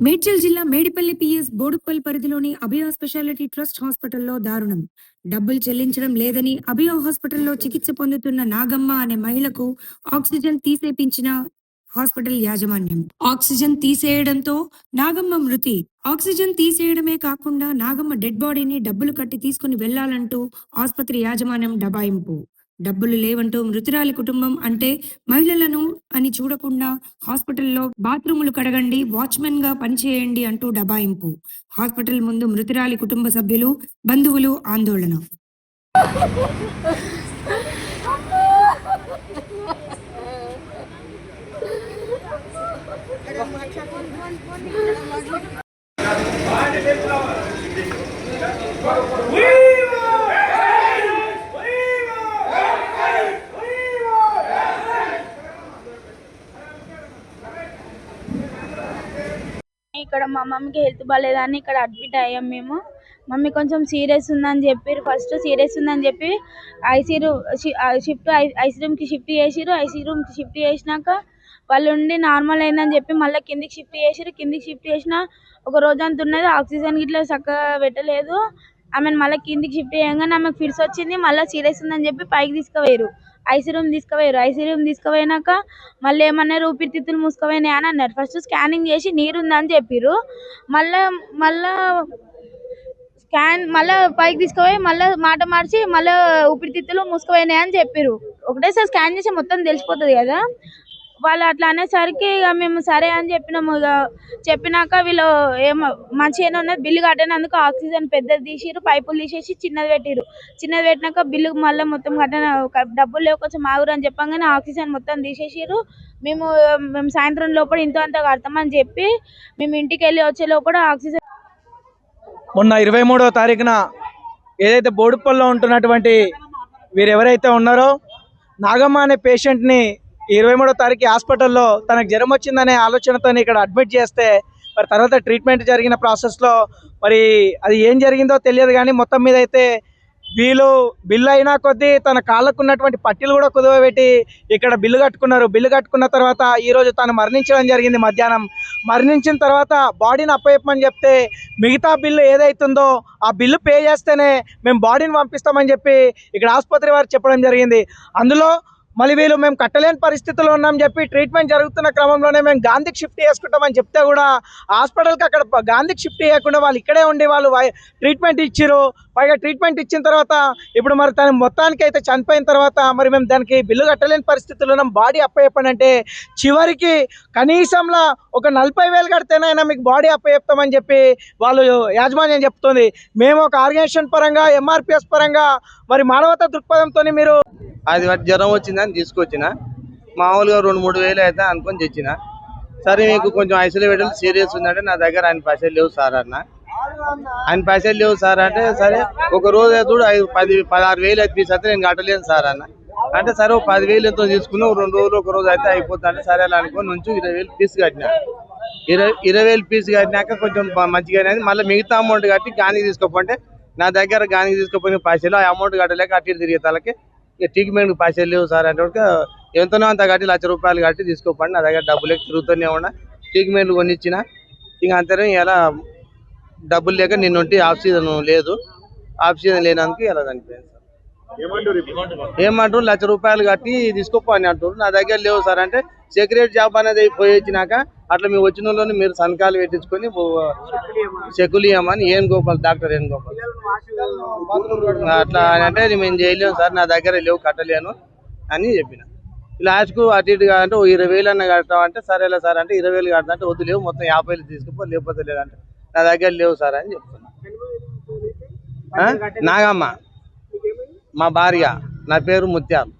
మేడ్చల్ జిల్లా మేడిపల్లి పిఎస్ బోడుపల్లి పరిధిలోని అభయ speciality trust హాస్పిటల్లో దారుణం. డబ్బులు చెల్లించడం లేదని అభయ హాస్పిటల్లో చికిత్స పొందుతున్న నాగమ్మ అనే మహిళకు ఆక్సిజన్ తీసేపించిన హాస్పిటల్ యాజమాన్యం. ఆక్సిజన్ తీసేయడంతో నాగమ్మ మృతి. ఆక్సిజన్ తీసేయడమే కాకుండా నాగమ్మ డెడ్ బాడీని డబ్బులు కట్టి తీసుకుని వెళ్ళాలంటూ ఆసుపత్రి యాజమాన్యం డబాయింపు డబ్బులు లేవంటూ మృతురాలి కుటుంబం అంటే మహిళలను అని చూడకుండా హాస్పిటల్లో బాత్రూములు కడగండి వాచ్మెన్గా పనిచేయండి అంటూ డబాయింపు. హాస్పిటల్ ముందు మృతురాలి కుటుంబ సభ్యులు బంధువులు ఆందోళన. ఇక్కడ మా మమ్మీకి హెల్త్ బాగాలేదని ఇక్కడ అడ్మిట్ అయ్యాం మేము. మమ్మీ కొంచెం సీరియస్ ఉందని చెప్పారు ఫస్ట్ సీరియస్ ఉందని చెప్పి ఐసీ రూమ్ షిఫ్ట్ ఐసీ రూమ్కి షిఫ్ట్ చేసిరు ఐసీ రూమ్కి షిఫ్ట్ చేసినాక వాళ్ళు ఉండి నార్మల్ అయిందని చెప్పి మళ్ళీ కిందికి షిఫ్ట్ చేసిరు కిందికి షిఫ్ట్ చేసిన ఒక రోజంతా ఉన్నది. ఆక్సిజన్ గిట్లా చక్కగా పెట్టలేదు. ఆమెను మళ్ళీ కిందికి షిఫ్ట్ చేయగానే ఆమెకు ఫిట్స్ వచ్చింది. మళ్ళీ సీరియస్ ఉందని చెప్పి పైకి తీసుకుపోయారు ఐసీ రూమ్ తీసుకుపోయారు. ఐసీ రూమ్ తీసుకుపోయినాక మళ్ళీ ఏమన్నారు ఊపిరితిత్తులు మూసుకుపోయినాయి అని అన్నారు. ఫస్ట్ స్కానింగ్ చేసి నీరు ఉందని చెప్పిర్రు. మళ్ళా మళ్ళా స్కాన్ మళ్ళీ పైకి తీసుకుపోయి మళ్ళీ మాట మార్చి మళ్ళీ ఊపిరితిత్తులు మూసుకుపోయినాయి అని చెప్పిర్రు. ఒకటేసారి స్కాన్ చేసి మొత్తం తెలిసిపోతుంది కదా. వాళ్ళు అట్లా అనేసరికి ఇక మేము సరే అని చెప్పినాము. ఇక చెప్పినాక వీళ్ళు ఏమో మంచిగానే ఉన్నది బిల్లు కట్టినందుకు ఆక్సిజన్ పెద్దది తీసిర్రు పైపులు తీసేసి చిన్నది పెట్టిరు చిన్నది పెట్టినాక బిల్లు మళ్ళీ మొత్తం కట్టిన డబ్బులు లేవు కొంచెం ఆగురు అని చెప్పంగానే ఆక్సిజన్ మొత్తం తీసేసిర్రు. మేము మేము సాయంత్రం లోపల ఇంత అంత కడతామని చెప్పి మేము ఇంటికి వెళ్ళి వచ్చే లోపల ఆక్సిజన్ మొన్న ఇరవై మూడో తారీఖున ఏదైతే బోడుపల్లో ఉంటున్నటువంటి వీరు ఎవరైతే ఉన్నారో నాగమ్మ అనే పేషెంట్ని ఇరవై మూడో తారీఖు హాస్పిటల్లో తనకు జ్వరం వచ్చిందనే ఆలోచనతో ఇక్కడ అడ్మిట్ చేస్తే మరి తర్వాత ట్రీట్మెంట్ జరిగిన ప్రాసెస్లో మరి అది ఏం జరిగిందో తెలియదు కానీ మొత్తం మీద అయితే వీళ్ళు బిల్లు అయినా కొద్దీ తన కాళ్ళకు ఉన్నటువంటి పట్టీలు కూడా కుదవబెట్టి ఇక్కడ బిల్లు కట్టుకున్నారు. బిల్లు కట్టుకున్న తర్వాత ఈరోజు తను మరణించడం జరిగింది మధ్యాహ్నం. మరణించిన తర్వాత బాడీని అప్పచెప్పమని చెప్తే మిగతా బిల్లు ఏదైతుందో ఆ బిల్లు పే చేస్తేనే మేము బాడీని పంపిస్తామని చెప్పి ఇక్కడ ఆసుపత్రి వారు చెప్పడం జరిగింది. అందులో మళ్ళీ వీళ్ళు మేము కట్టలేని పరిస్థితుల్లో ఉన్నాం చెప్పి ట్రీట్మెంట్ జరుగుతున్న క్రమంలోనే మేము గాంధీకి షిఫ్ట్ చేసుకుంటామని చెప్తే కూడా హాస్పిటల్కి అక్కడ గాంధీకి షిఫ్ట్ చేయకుండా వాళ్ళు ఇక్కడే ఉండి వాళ్ళు ట్రీట్మెంట్ ఇచ్చిర్రు. పైగా ట్రీట్మెంట్ ఇచ్చిన తర్వాత ఇప్పుడు మరి తను మొత్తానికి అయితే చనిపోయిన తర్వాత మరి మేము దానికి బిల్లు కట్టలేని పరిస్థితుల్లో ఉన్నాం. బాడీ అప్పయ్యప్పనంటే అంటే చివరికి కనీసంలో ఒక నలభై వేలు కడితేనైనా మీకు బాడీ అప్పయ్యప్తామని చెప్పి వాళ్ళు యాజమాన్యం చెప్తుంది. మేము ఒక ఆర్గనైజేషన్ పరంగా ఎంఆర్పిఎస్ పరంగా మరి మానవతా దృక్పథంతో మీరు అది జ్వరం వచ్చిందని తీసుకొచ్చిన. మామూలుగా రెండు మూడు వేలు అయితే అనుకొని తెచ్చిన. సరే మీకు కొంచెం ఐసోలేటెడ్ సీరియస్ ఉందంటే నా దగ్గర ఆయన పైసలు లేవు సార్ అన్న. ఆయన పైసలు లేవు సార్ అంటే సరే ఒక రోజు అయితే ఐదు పది పదహారు వేలు అయితే అయితే నేను కట్టలేను సార్ అన్న. అంటే సరే ఒక పదివేలు ఎంతో తీసుకున్నావు రెండు రోజులు ఒక రోజు అయితే అయిపోతుంది అంటే సరే అలా అనుకొని నుంచి ఇరవై వేలు ఫీజు కట్టిన. ఇరవై ఇరవై వేలు ఫీజు కట్టినాక కొంచెం మంచిగా మంచిగానే మళ్ళీ మిగతా అమౌంట్ కట్టి గానికి తీసుకోపోతే నా దగ్గర గానికి తీసుకోపోయిన పైసలు ఆ అమౌంట్ కట్టలేక అటు తిరిగే తలకి ట్రీట్మెంట్ పైసలు లేవు సార్ అంటే ఎంతనో అంత కట్టి లక్ష రూపాయలు కట్టి తీసుకోపండి నా దగ్గర డబ్బులు తిరుగుతూనే ఉన్నా. ట్రీట్మెంట్ కొనిచ్చిన. ఇక అంతనే ఇలా డబ్బులు లేక నిన్నుంటి ఆక్సిజన్ లేదు. ఆక్సిజన్ లేనందుకు ఇలా చనిపోయింది సార్. ఏమంటారు లక్ష రూపాయలు కట్టి తీసుకోపో అని అంటారు నా దగ్గర లేవు సార్ అంటే సెక్రటరీ జాబ్ అనేది పోయి వచ్చినాక అట్లా మేము వచ్చిన వాళ్ళని మీరు సంతకాలు పెట్టించుకొని చెక్కులు ఏం గోపాల్ డాక్టర్ ఏం గోపాల్. అట్లా అని అంటే మేము చేయలేము సార్ నా దగ్గర లేవు కట్టలేను అని చెప్పిన. లాస్ట్కు అటు ఇటు అంటే ఇరవై వేలు అన్న కడతాం అంటే సరేలే సార్ అంటే ఇరవై వేలు కడతా అంటే వద్దు లేవు మొత్తం యాభై వేలు తీసుకుపో లేకపోతే లేదంటే. నా దగ్గర లేవు సార్ అని చెప్తున్నా. నాగమ్మ. మా భార్య. నా పేరు ముత్యాలు.